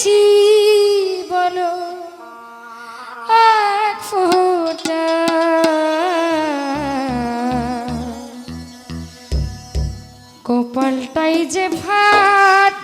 কি বলো এক ফোটা। কপালটাই যে ফাটায়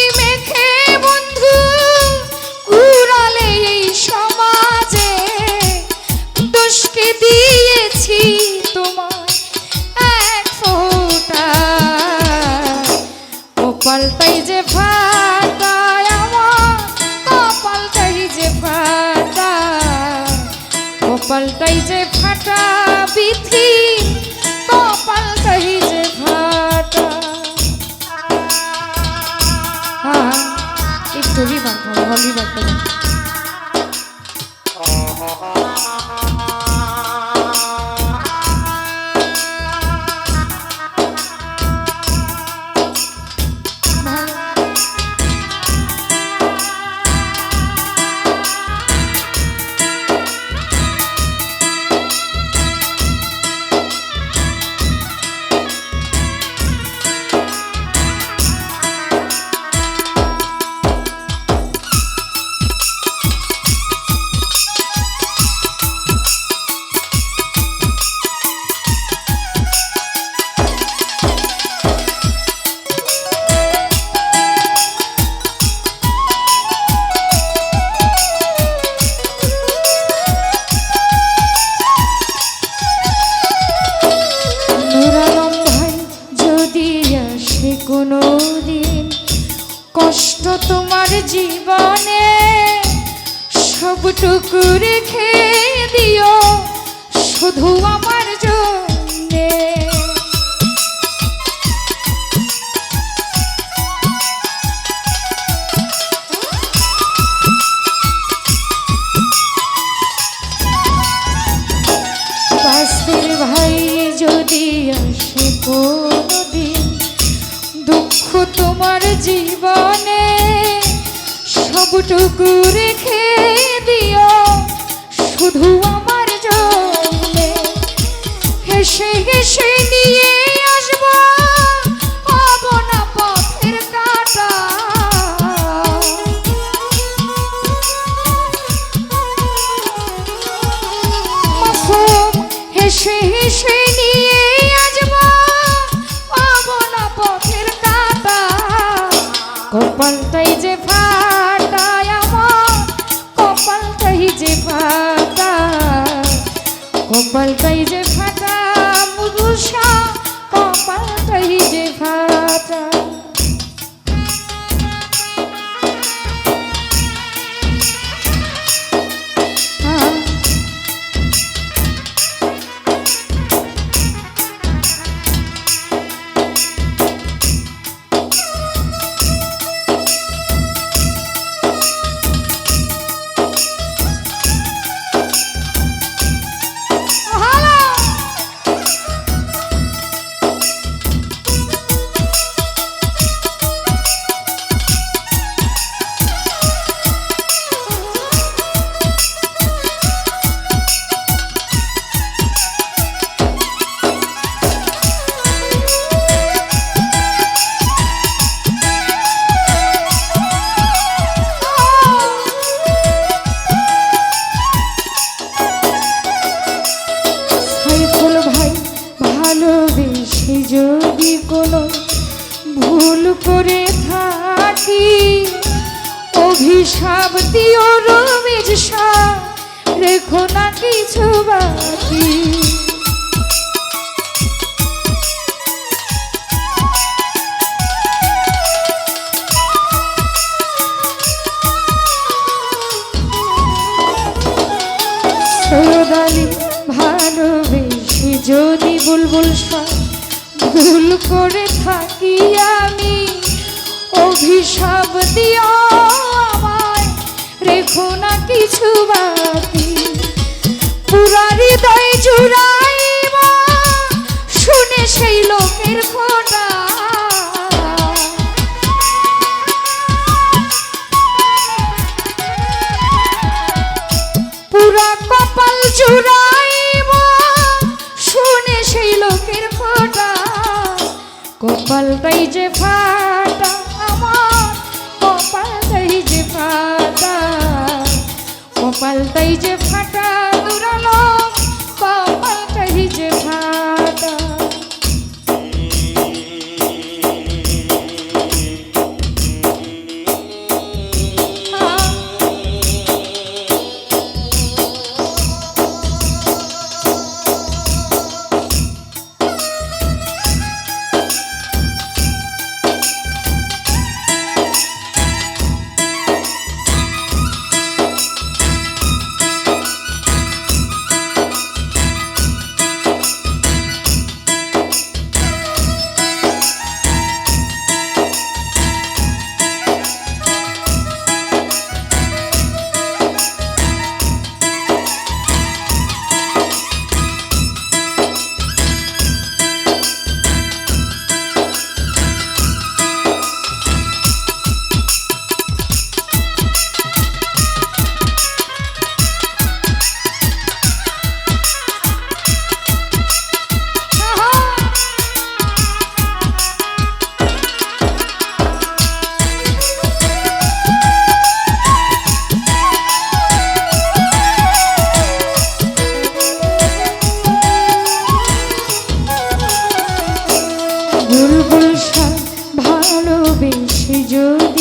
কপালটাই যে ফাটা বিথি কপালটাই যে ফাটা। হ্যাঁ একটু বিবার ভালো বিবার আসে কোনো দিন কষ্ট তোমার জীবনে। সবটুকু রেখে দিও শুধু আমার জন্যে। ভাই যদি আসে তোমার জীবনে সবটুকু রেখে দিও। শুধু ভালোবেসে যদি কোনো ভুল করে থাকি অভিশাপ দিও রমেশ রেখো না কিছু বাকি। যদি বুলবুল ভুল করে থাকি আমি, অভিশাপ দিও আমায়। রেখো না কিছু বাকি। পুরা হৃদয় জুড়াইব কপালটাই যে ফাটা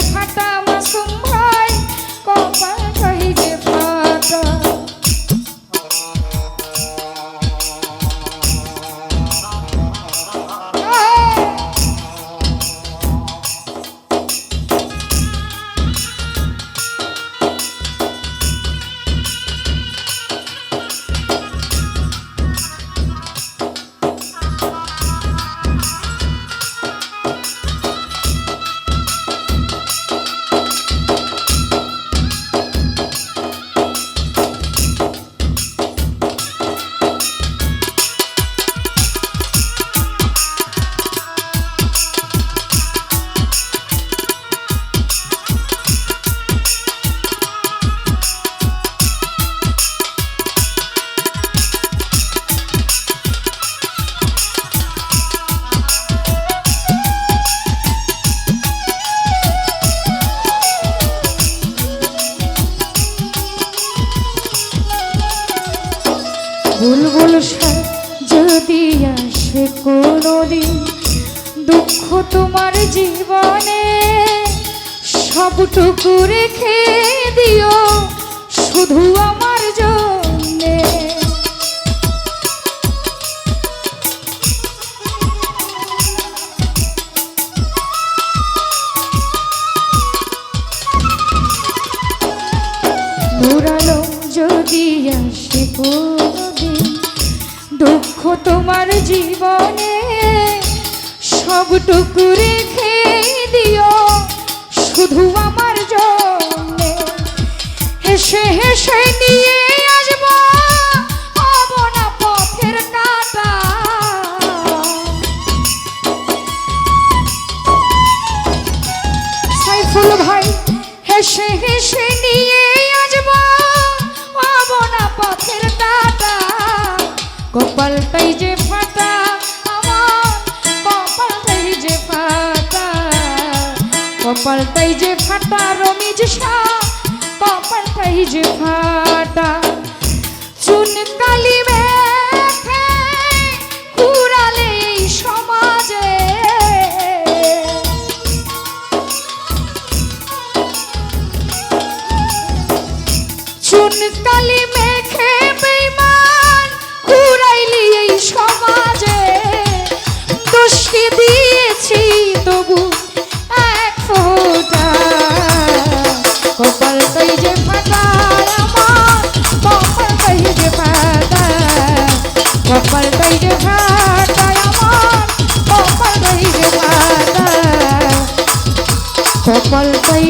ফাটা বুলবুল যদি আসে কোনোদিন দুঃখ তোমার জীবনে, সবটুকু রেখে দিও শুধু আমার জন্যে। নুরালো যদি আসে কোনোদিন দুঃখ তোমার জীবনে সবটুকু রেখে দিও। শুধু আমার জন্যে হেসে হেসে কপালটাই যে ফাটা রমিজ শাহ কপালটাই যে ফাটা। চুন কালিমে জলপাই